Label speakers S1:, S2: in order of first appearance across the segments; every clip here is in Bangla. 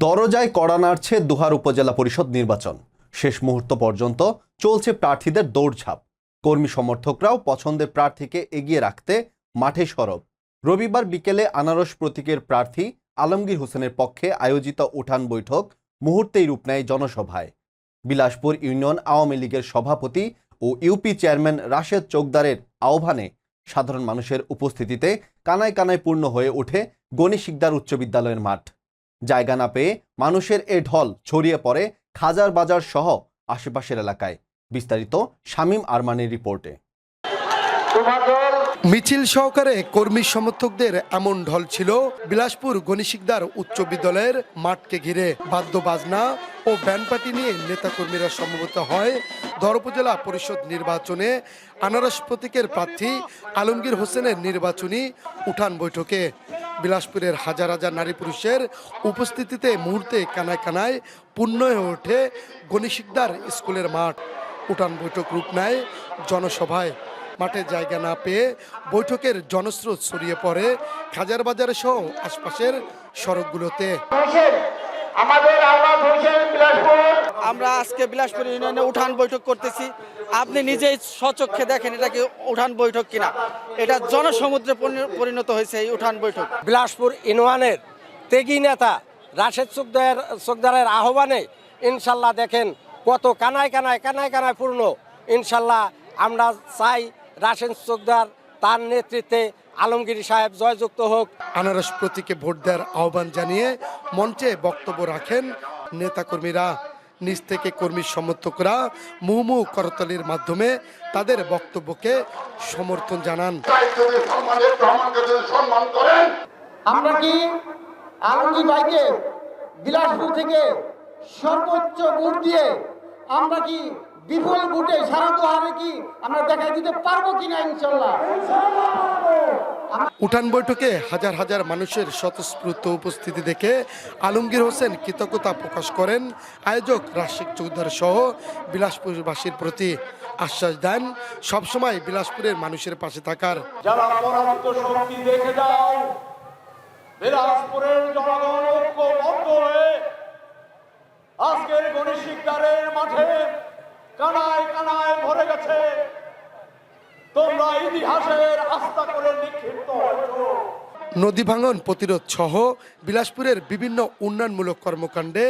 S1: দরজায় কড়া নাড়ছে দুহার উপজেলা পরিষদ নির্বাচন। শেষ মুহূর্ত পর্যন্ত চলছে প্রার্থীদের দৌড়ঝাঁপ। কর্মী সমর্থকরাও পছন্দের প্রার্থীকে এগিয়ে রাখতে মাঠে সরব। রবিবার বিকেলে আনারস প্রতীকের প্রার্থী আলমগীর হোসেনের পক্ষে আয়োজিত উঠান বৈঠক মুহূর্তেই রূপ নেয় জনসভায়। বিলাসপুর ইউনিয়ন আওয়ামী লীগের সভাপতি ও ইউপি চেয়ারম্যান রাশেদ চোকদারের আহ্বানে সাধারণ মানুষের উপস্থিতিতে কানায় কানায় পূর্ণ হয়ে ওঠে গণি শিকদার উচ্চ বিদ্যালয়ের মাঠ। জায়গা না পেয়ে মানুষের এ ঢল ছড়িয়ে পড়ে খাজার বাজার সহ আশেপাশের এলাকায়। বিস্তারিত শামীম আরমানের রিপোর্টে।
S2: মিছিল সহকারে কর্মী সমর্থকদের এমন ঢল ছিল বিলাসপুর গণিশিকদার উচ্চ বিদ্যালয়ের মাঠকে ঘিরে। বাদ্য বাজনা ও ব্যান্ড পার্টি নিয়ে নেতাকর্মীরা সমবেত হয়। দর উপজেলা পরিষদ নির্বাচনে আনারস প্রতীকের প্রার্থী আলমগীর হোসেনের নির্বাচনী উঠান বৈঠকে। বিলাসপুরের হাজার হাজার নারী পুরুষের উপস্থিতিতে মুহূর্তে কানায় কানায় পূর্ণ হয়ে ওঠে গণিশিকদার স্কুলের মাঠ। উঠান বৈঠক রূপ নেয় জনসভায়। মাঠে জায়গা না পেয়ে বৈঠকের জনস্রোত ছড়িয়ে পড়ে খাজার বাজার সহ আশপাশের সড়কগুলোতে।
S3: আমাদের আওলাদ হোসেন বিলাসপুর।
S4: আমরা আজকে বিলাসপুর ইউনিয়নে উঠান বৈঠক করতেছি। আপনি নিজেই স্বচক্ষে দেখেন এটা কি উঠান বৈঠক কিনা। এটা জনসমুদ্রে পরিণত হয়েছে এই উঠান বৈঠক।
S5: বিলাসপুর ইউনিয়নের তেগি নেতা রাশেদ সুকদার সুকদারের আহ্বানে ইনশাল্লাহ দেখেন কত কানায় কানায় কানায় কানায় পূর্ণ। ইনশাল্লাহ আমরা চাই রাশেদ সুকদার তার নেতৃত্বে আলমগীর সাহেব জয়যুক্ত হোক।
S2: আনারস প্রতীকে ভোট দেওয়ার আহ্বান জানিয়ে মঞ্চে বক্তব্য রাখেন নেতাকর্মীরা। নিজ থেকে কর্মী সমর্থকরা মুহুমুহু করতালির মাধ্যমে তাদের বক্তব্যকে সমর্থন জানান।
S6: আমরা কি আলমগীর ভাইকে বিলাসপুর থেকে সর্বোচ্চ ভোট দিয়ে আমরা কি বিপুল ভোটে সারা হারে কি আমরা দেখাই দিতে পারব কিনা ইনশাল্লাহ?
S2: উঠান বৈঠকে হাজার হাজার মানুষের স্বতঃস্ফূর্ত উপস্থিতি দেখে আলমগীর হোসেন কৃতজ্ঞতা প্রকাশ করেন আয়োজক রাশিক চৌধুরী সহ বিলাসপুরবাসীর প্রতি আশ্বাস দেন। সবসময় বিলাসপুরের মানুষের পাশে থাকার।
S7: যারা শক্তি দেখে যাও বিলাসপুরের জনগণ ঐক্যবদ্ধ হয়ে আজকের গণেশ মাঠে কানায় কানায় ভরে গেছে। তোমরা ইতিহাসের আস্থা করে নিক্ষিপ্ত হয়েছো।
S2: নদী ভাঙন প্রতিরোধ সহ বিলাসপুরের বিভিন্ন উন্নয়নমূলক কর্মকাণ্ডে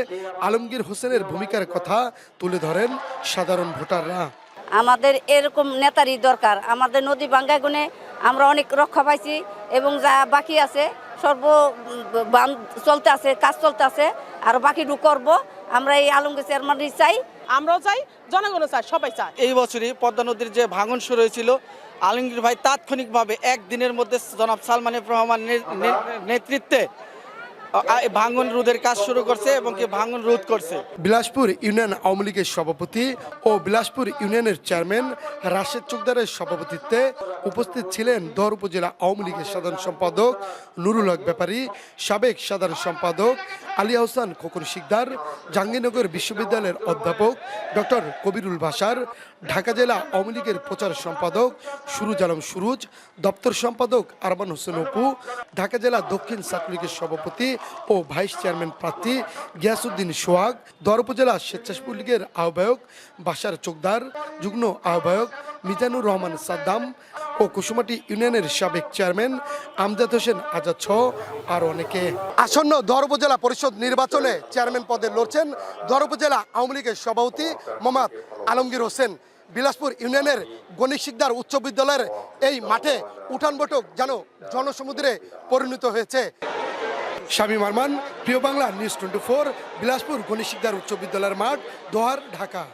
S2: আলমগীর হোসেনের ভূমিকার কথা তুলে ধরেন সাধারণ ভোটাররা।
S8: আমাদের এরকম নেতারই দরকার। আমাদের নদী ভাঙ্গা গুণে আমরা অনেক রক্ষা পাইছি এবং যা বাকি আছে সর্ব চলতে আছে কাজ চলতে আছে আর বাকিটুকু করব। আমরা এই আলমগীর চেয়ারম্যানই চাই
S9: আমরাও চাই জনগণও চাই সবাই চায়
S4: এই বছরই পদ্মা নদীর যে ভাঙন শুরু হয়েছিল আলমগীর ভাই তাৎক্ষণিকভাবে একদিনের মধ্যে জনাব সালমান এফ রহমান নে- নে- নেতৃত্বে ভাঙন রোধের কাজ শুরু করছে এবং কি ভাঙন রোধ করছে।
S2: বিলাসপুর ইউনিয়ন আওয়ামী লীগের সভাপতি ও বিলাসপুর ইউনিয়নের চেয়ারম্যান রাশেদ চোকদারের সভাপতিত্বে উপস্থিত ছিলেন দর উপজেলা আওয়ামী লীগের সাধারণ সম্পাদক নুরুল হক ব্যাপারী সাবেক সাধারণ সম্পাদক আলী আহসান, খোকন শিকদার, জাহাঙ্গীরনগর বিশ্ববিদ্যালয়ের অধ্যাপক ডক্টর কবিরুল ভাসার ঢাকা জেলা আওয়ামী লীগের প্রচার সম্পাদক সুরুজ আলম সুরুজ, দপ্তর সম্পাদক আরমান হোসেন অপু, ঢাকা জেলা দক্ষিণ ছাত্রলীগের সভাপতি ও ভাইস চেয়ারম্যান প্রার্থী গিয়াসুদ্দিন সোহাগ, দর উপজেলা স্বেচ্ছাসেবক লীগের আহ্বায়ক বাসার চোকদার, যুগ্ম আহ্বায়ক মিজানুর রহমান সাদ্দাম ও কুসুমাটি ইউনিয়নের সাবেক চেয়ারম্যান আমজাদ হোসেন আজাদ সহ আর অনেকে। আসন্ন দর উপজেলা পরিষদ নির্বাচনে চেয়ারম্যান পদে লড়ছেন দর উপজেলা আওয়ামী লীগের সভাপতি মোহাম্মদ আলমগীর হোসেন। বিলাসপুর ইউনিয়নের গণিক শিকদার উচ্চ বিদ্যালয়ের এই মাঠে উঠান বৈঠক যেন জনসমুদ্রে পরিণত হয়েছে। স্বামী Arman Priyo Bangla news twenty four, Bilaspur Ganik Shikder উচ্চ বিদ্যালয়ের মাঠ, দোহার, ঢাকা।